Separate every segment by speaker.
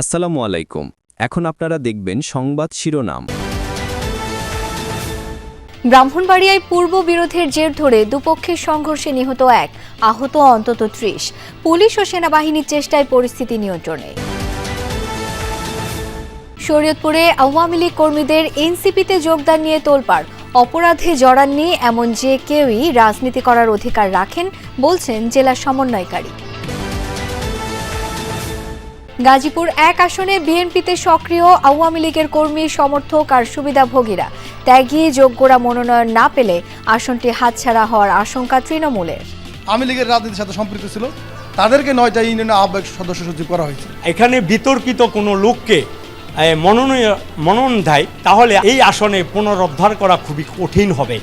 Speaker 1: আসসালামু আলাইকুম। এখন আপনারা দেখবেন সংবাদ শিরোনাম।
Speaker 2: ব্রাহ্মণবাড়িয়ায় পূর্ব বিরোধের জের ধরে দুপক্ষের সংঘর্ষে নিহত এক, আহত অন্তত ত্রিশ। পুলিশ ও সেনাবাহিনীর চেষ্টায় পরিস্থিতি নিয়ন্ত্রণে। শরীয়তপুরে আওয়ামী লীগ কর্মীদের এনসিপিতে যোগদান নিয়ে তোলপাড়। অপরাধে জড়াননি এমন যে কেউই রাজনীতি করার অধিকার রাখেন, বলছেন জেলা সমন্বয়কারী। গাজীপুর এক আসনে বিএনপিতে সক্রিয় আওয়ামী লীগের কর্মী সমর্থক আর সুবিধাভোগীরা ত্যাগী যোগ্যরা মনোনয়ন না পেলে আসনটি হাতছাড়া হওয়ার আশঙ্কা তৃণমূলের।
Speaker 3: আওয়ামী লীগের রাজনীতির সাথে সম্পৃক্ত ছিল। তাদেরকে নয়টা ইউনিয়নের আহ্বায়ক সদস্য সচিব করা হয়েছে।
Speaker 4: এখানে বিতর্কিত কোনো লোককে এ, মনোনয়ন মনোনয়ন দেয় তাহলে এই আসনে পুনরুদ্ধার করা খুবই কঠিন হবে।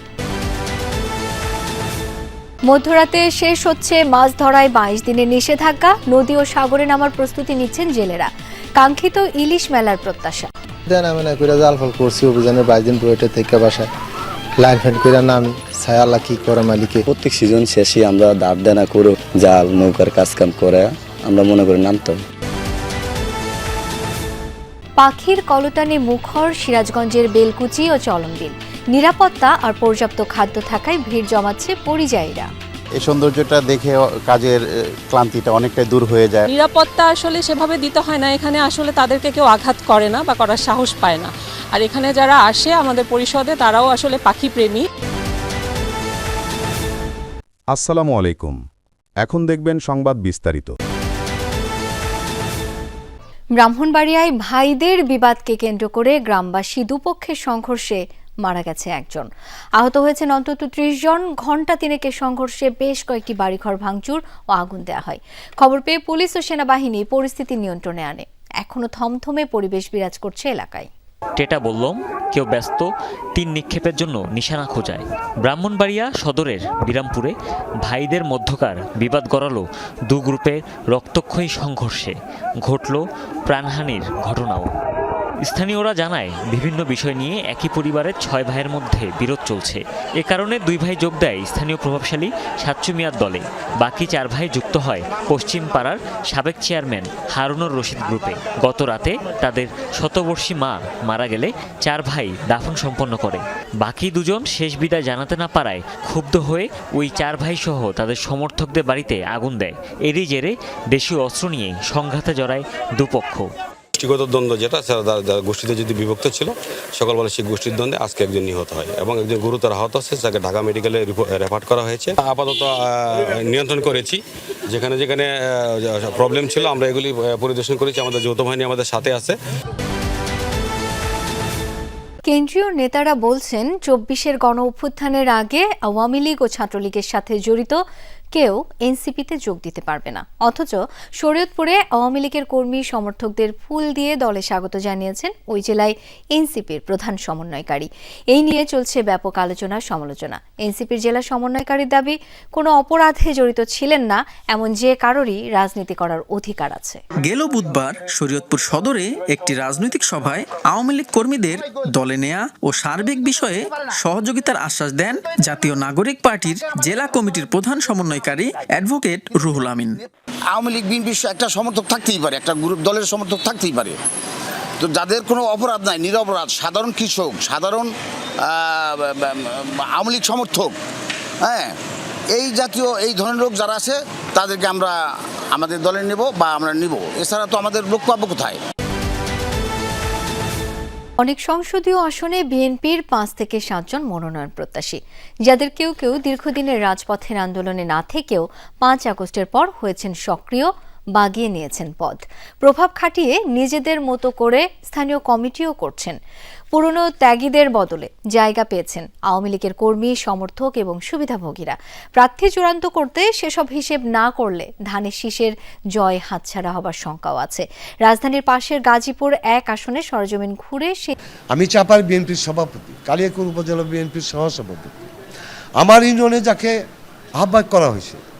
Speaker 2: মধ্যরাতে শেষ হচ্ছে মাছ ধরায় বাইশ দিনের নিষেধাজ্ঞা। নদী ও সাগরে নামার প্রস্তুতি নিচ্ছেন জেলেরা। কাঙ্ক্ষিত ইলিশ মেলার প্রত্যাশা।
Speaker 5: দেন আমি না করে জাল ফল করছি অভিযানের বাইশ দিন বইটা থেকে বাসায়। লাইন ফ্যান করে নামি ছায়াল্লা কি করে মালিকে?
Speaker 6: প্রত্যেক সিজন শেষে আমরা দাঁড় দেনা করে জাল নৌকার কাজ কাম করে আমরা মনে করি নামতাম
Speaker 2: পাখির কলতানে মুখর সিরাজগঞ্জের বেলকুচি ও চলনবিল নিরাপত্তা আর পর্যাপ্ত খাদ্য থাকায় ভিড় জমাচ্ছে পরিযায়ীরা।
Speaker 7: এই সৌন্দর্যটা দেখে কাজের ক্লান্তিটা অনেকটাই দূর হয়ে যায়।
Speaker 8: নিরাপত্তা আসলে সেভাবে দিতে হয় না। এখানে আসলে তাদেরকে কেউ আঘাত করে না বা করার সাহস পায় না। আর এখানে যারা আসে আমাদের পরিষদে তারাও আসলে পাখি প্রেমী।
Speaker 9: আসসালামু আলাইকুম। এখন দেখবেন সংবাদ বিস্তারিত।
Speaker 2: ব্রাহ্মণবাড়িয়ায় ভাইদের বিবাদকে কেন্দ্র করে গ্রামবাসী দুপক্ষের সংঘর্ষে মারা গেছে একজন। আহত হয়েছেন অন্তত ত্রিশ জন। ঘণ্টা তিনেকের সংঘর্ষে বেশ কয়েকটি বাড়িঘর ভাঙচুর ও আগুন দেওয়া হয়। খবর পেয়ে পুলিশ ও সেনাবাহিনী পরিস্থিতি নিয়ন্ত্রণে আনে। এখনও থমথমে পরিবেশ বিরাজ করছে এলাকায়।
Speaker 10: টেটা বললম কেউ ব্যস্ত, তিন নিক্ষেপের জন্য নিশানা খোঁজায়। ব্রাহ্মণবাড়িয়া সদরের বিরামপুরে ভাইদের মধ্যকার বিবাদ গড়ালো দু গ্রুপের রক্তক্ষয়ী সংঘর্ষে। ঘটল প্রাণহানির ঘটনাও। স্থানীয়রা জানায়, বিভিন্ন বিষয় নিয়ে একই পরিবারের ছয় ভাইয়ের মধ্যে বিরোধ চলছে। এ কারণে দুই ভাই যোগ দেয় স্থানীয় প্রভাবশালী সাচ্চু মিয়ার দলে। বাকি চার ভাই যুক্ত হয় পশ্চিম পাড়ার সাবেক চেয়ারম্যান হারুনুর রশিদ গ্রুপে। গত রাতে তাদের শতবর্ষী মা মারা গেলে চার ভাই দাফন সম্পন্ন করে। বাকি দুজন শেষ বিদায় জানাতে না পারায় ক্ষুব্ধ হয়ে ওই চার ভাই সহ তাদের সমর্থকদের বাড়িতে আগুন দেয়। এরই জেরে দেশীয় অস্ত্র নিয়ে সংঘাতে জড়ায় দুপক্ষ।
Speaker 11: গোষ্ঠীগত দ্বন্দ্ব যেটা গোষ্ঠীতে যদি বিভক্ত ছিল, সকালবেলা সেই গোষ্ঠীর দ্বন্দ্বে আজকে একজন নিহত হয় এবং একজন গুরুতর আহত আছে তাকে ঢাকা মেডিকেলে রেফার করা হয়েছে। আপাতত নিয়ন্ত্রণ করেছি। যেখানে যেখানে প্রবলেম ছিল, আমরা এগুলি পরিদর্শন করেছি। আমাদের যৌথ বাহিনী আমাদের সাথে আছে।
Speaker 2: কেন্দ্রীয় নেতারা বলছেন, চব্বিশের গণ অভ্যুত্থানের আগে আওয়ামী লীগ ও ছাত্রলীগের সাথে জড়িত কেউ এনসিপিতে যোগ দিতে পারবে না। অথচ শরীয়তপুরে আওয়ামী লীগের কর্মী সমর্থকদের ফুল দিয়ে দলে স্বাগত জানিয়েছেন ওই জেলায় এনসিপির প্রধান সমন্বয়কারী। এই নিয়ে চলছে ব্যাপক আলোচনা, সমালোচনা। এনসিপির জেলা সমন্বয়কারীর দাবি, কোনো অপরাধে জড়িত ছিলেন না, এমন যে কারোরই রাজনীতি করার অধিকার আছে।
Speaker 12: গেল বুধবার শরীয়তপুর সদরে একটি রাজনৈতিক সভায় আওয়ামী লীগ কর্মীদের দলে নেয়া ও সার্বিক বিষয়ে সহযোগিতার আশ্বাস দেন জাতীয় নাগরিক পার্টির জেলা কমিটির প্রধান সমন্বয়কারী অ্যাডভোকেট রুহুল আমিন।
Speaker 13: আওয়ামী লীগ বিএনপির একটা সমর্থক থাকতেই পারে, একটা গ্রুপ দলের সমর্থক থাকতেই পারে। তো যাদের কোনো অপরাধ নাই, নিরপরাধ, সাধারণ কৃষক, সাধারণ আওয়ামী লীগ সমর্থক হ্যাঁ এই জাতীয়, এই ধরনের লোক যারা আছে, তাদেরকে আমরা আমাদের দলে নেব বা আমরা নিব। এছাড়া তো আমাদের লোক পাবো কোথায়?
Speaker 2: অনেক সংসদীয় আসনে বিএনপির পাঁচ থেকে সাতজন মনোনয়ন প্রত্যাশী। যাদের কেউ কেউ দীর্ঘদিনের রাজপথের আন্দোলনে না থেকেও পাঁচ আগস্টের পর হয়েছেন সক্রিয় বাগিয়ে নিয়েছেন পদ। প্রভাব খাটিয়ে নিজেদের মতো করে স্থানীয় কমিটিও করছেন। পুরনো ত্যাগীদের বদলে জায়গা পেয়েছেন আওয়ামী লীগের কর্মী, সমর্থক এবং সুবিধাভোগীরা। প্রার্থী চূড়ান্ত করতে সেসব হিসেব না করলে ধানের শীষের জয় হাতছাড়া হবার শঙ্কাও আছে। রাজধানীর পাশের গাজীপুর এক আসনে সরজমিন ঘুরে সে
Speaker 3: আমি চাপার বিএনপির সভাপতি কালিয়াকুর উপজেলা বিএনপির সহসভাপতি। আমার ইউনিয়নে যাকে আহ্বায়ক করা হয়েছে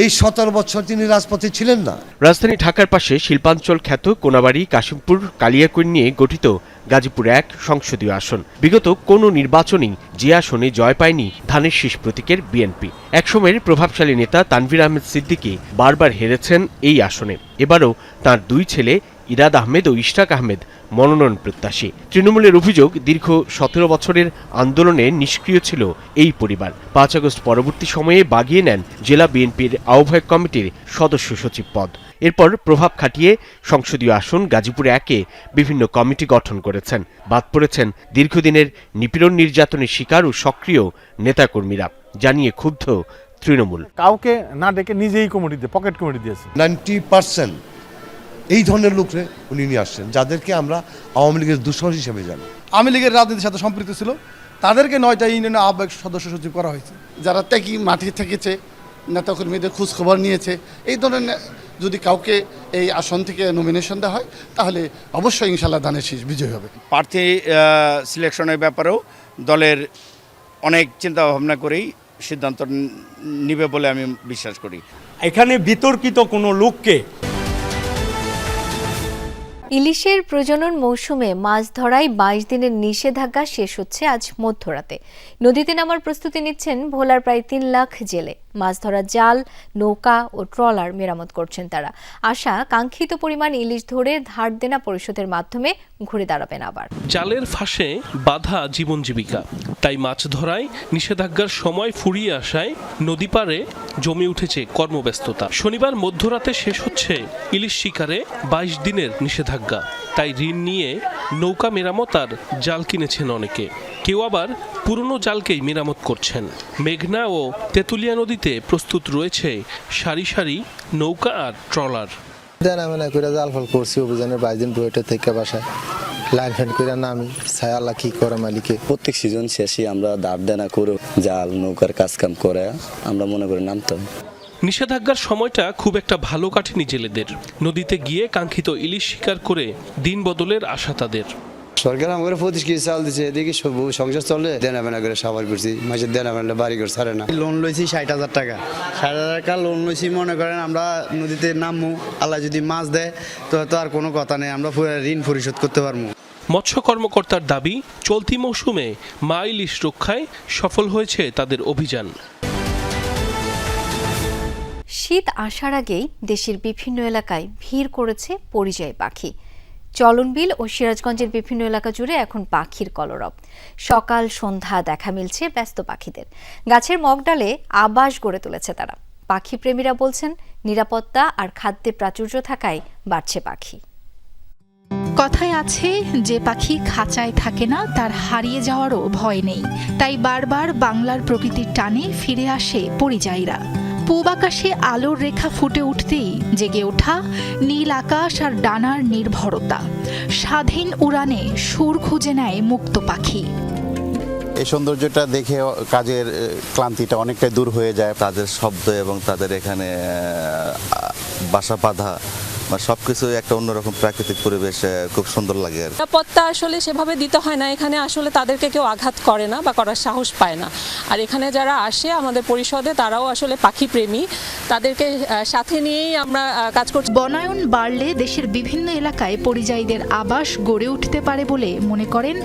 Speaker 3: এই সতেরো বছর তিনি রাজপথে ছিলেন না।
Speaker 4: রাজধানী ঢাকার পাশে শিল্পাঞ্চল খ্যাত কোনাবাড়ি, কাশিমপুর কালিয়াকুন নিয়ে গঠিত গাজীপুর এক সংসদীয় আসন। বিগত কোনো নির্বাচনেই যে আসনে জয় পায়নি ধানের শীষ প্রতীকের বিএনপি। একসময়ের প্রভাবশালী নেতা তানভীর আহমেদ সিদ্দিকী বারবার হেরেছেন এই আসনে। এবারও তার দুই ছেলে ইরাদ আহমেদ ও ইশরাক আহমেদ মনোনয়ন প্রত্যাশী। তৃণমূলের অভিযোগ দীর্ঘ সতেরো বছরের আন্দোলনে নিষ্ক্রিয় ছিল এই পরিবার। পাঁচ আগস্ট পরবর্তী সময়ে বাগিয়ে নেন জেলা বিএনপির আহ্বায়ক কমিটির সদস্য সচিব পদ। এরপর প্রভাব খাটিয়ে সংসদীয় আসন গাজীপুরে একে বিভিন্ন কমিটি গঠন করেছেন। বাদ পড়েছেন দীর্ঘদিনের নিপীড়ন নির্যাতনের শিকার ও সক্রিয় নেতাকর্মীরা জানিয়ে ক্ষুব্ধ তৃণমূল।
Speaker 14: কাউকে না ডেকে নিজেই কমিটি দিয়ে পকেট কমিটি দিয়েছে।
Speaker 3: নাইনটি পার্সেন্ট এই ধরনের লোকরে উনি নিয়ে আসছেন যাদেরকে আমরা আওয়ামী লীগের দূষণ হিসেবে জানি।
Speaker 14: আওয়ামী লীগের রাজনীতির সাথে সম্পৃক্ত ছিল। তাদেরকে নয়টা ইউনিয়নের আহ্বায়ক সদস্য সচিব করা হয়েছে।
Speaker 13: যারা ত্যাগী মাঠে থেকেছে নেতাকর্মীদের খোঁজ খবর নিয়েছে এই ধরনের যদি কাউকে এই আসন থেকে নমিনেশন দেওয়া হয় তাহলে অবশ্যই ইনশাল্লাহ ধানের শীষ বিজয় হবে।
Speaker 15: প্রার্থী সিলেকশনের ব্যাপারেও দলের অনেক চিন্তা ভাবনা করেই সিদ্ধান্ত নিবে বলে আমি বিশ্বাস করি।
Speaker 14: এখানে বিতর্কিত কোনো লোককে
Speaker 2: ইলিশের প্রজনন মৌসুমে মাছ ধরায় বাইশ দিনের নিষেধাজ্ঞা শেষ হচ্ছে আজ মধ্যরাতে। নদীতে নামার প্রস্তুতি নিচ্ছেন ভোলার প্রায় তিন লাখ জেলে। মাছ ধরার জাল, নৌকা ও ট্রলার মেরামত করছেন তারা। আশা, কাঙ্ক্ষিত পরিমাণ ইলিশ ধরে ধার দেনা পরিশোধের মাধ্যমে ঘুরে দাঁড়াবেন আবার।
Speaker 16: জালের ফাঁসে বাধা জীবন জীবিকা। তাই মাছ ধরায় নিষেধাজ্ঞার সময় ফুরিয়ে আসায় নদী পারে জমে উঠেছে কর্মব্যস্ততা। শনিবার মধ্যরাতে শেষ হচ্ছে ইলিশ শিকারে বাইশ দিনের নিষেধাজ্ঞা। তাই ঋণ নিয়ে নৌকা মেরামত আর জাল কিনেছেন অনেকে। কেউ আবার পুরনো জালকেই মেরামত করছেন। মেঘনা ও তেঁতুলিয়া নদীতে প্রস্তুত রয়েছে সারি সারি নৌকা আর ট্রলার।
Speaker 5: দেনা মেনা করে জাল ফল করছি অভিযানের বাইশ দিন বইটা থেকে বাসায়। লাইন ফ্যান করে নামি ছায়া আল্লাহ কি করে মালিকে?
Speaker 6: প্রত্যেক সিজন শেষে আমরা দাঁড় দেনা করে জাল নৌকার কাজ কাম করে আমরা মনে করি নামতাম।
Speaker 16: নিষেধাজ্ঞার সময়টা খুব একটা ভালো কাটেনি জেলেদের। নদীতে গিয়ে কাঙ্ক্ষিত ইলিশ শিকার করে দিন বদলের আশা তাদের।
Speaker 17: সরকার আমাকে পঁচিশ কেজি চাল দিচ্ছে দেখি সব সংসার চলে দেনা বেনা করে সাবার করছি মাসের দেনা বেনা বাড়ি করে ছাড়ে না।
Speaker 18: লোন লইছি ষাট হাজার টাকা। ষাট হাজার টাকা লোন লইছি মনে করেন আমরা নদীতে নামবো আল্লাহ যদি মাছ দেয় তো তো আর কোনো কথা নেই আমরা ঋণ পরিশোধ করতে পারব
Speaker 16: মৎস্য কর্মকর্তার দাবি চলতি মৌসুমে মা ইলিশ রক্ষায় সফল হয়েছে তাদের অভিযান।
Speaker 2: শীত আসার আগেই দেশের বিভিন্ন এলাকায় ভিড় করেছে পরিযায়ী পাখি। চলনবিল ও সিরাজগঞ্জের বিভিন্ন এলাকা জুড়ে এখন পাখির কলরব। সকাল সন্ধ্যা দেখা মিলছে ব্যস্ত পাখিদের। গাছের মগডালে আবাস গড়ে তুলেছে তারা। পাখি প্রেমীরা বলছেন, নিরাপত্তা আর খাদ্যে প্রাচুর্য থাকায় বাড়ছে পাখি।
Speaker 19: কথায় আছে, যে পাখি খাঁচায় থাকে না, তার হারিয়ে যাওয়ারও ভয় নেই। তাই বারবার বাংলার প্রকৃতির টানে ফিরে আসে পরিযায়ীরা। পূব আকাশে আলোর রেখা ফুটে উঠতেই জেগে ওঠা নীল আকাশ আর ডানার নির্ভরতা। স্বাধীন উড়ানে সুর খুঁজে নেয় মুক্ত পাখি।
Speaker 7: এই সৌন্দর্যটা দেখে কাজের ক্লান্তিটা অনেকটাই দূর হয়ে যায়।
Speaker 6: তাদের শব্দ এবং তাদের এখানে বাসা বাঁধা সব কিছু একটা অন্যরকম প্রাকৃতিক পরিবেশ খুব সুন্দর লাগে আর।
Speaker 8: নিরাপত্তা আসলে সেভাবে দিতে হয় না। এখানে আসলে তাদেরকে কেউ আঘাত করে না বা করার সাহস পায় না। আর এখানে যারা আসে আমাদের পরিষদে তারাও আসলে পাখি প্রেমী। তাদেরকে সাথে নিয়েই আমরা কাজ করছি।
Speaker 19: বনায়ন বাড়লে দেশের বিভিন্ন এলাকায় পরিযায়ীদের আবাস গড়ে উঠতে পারে বলে মনে করেন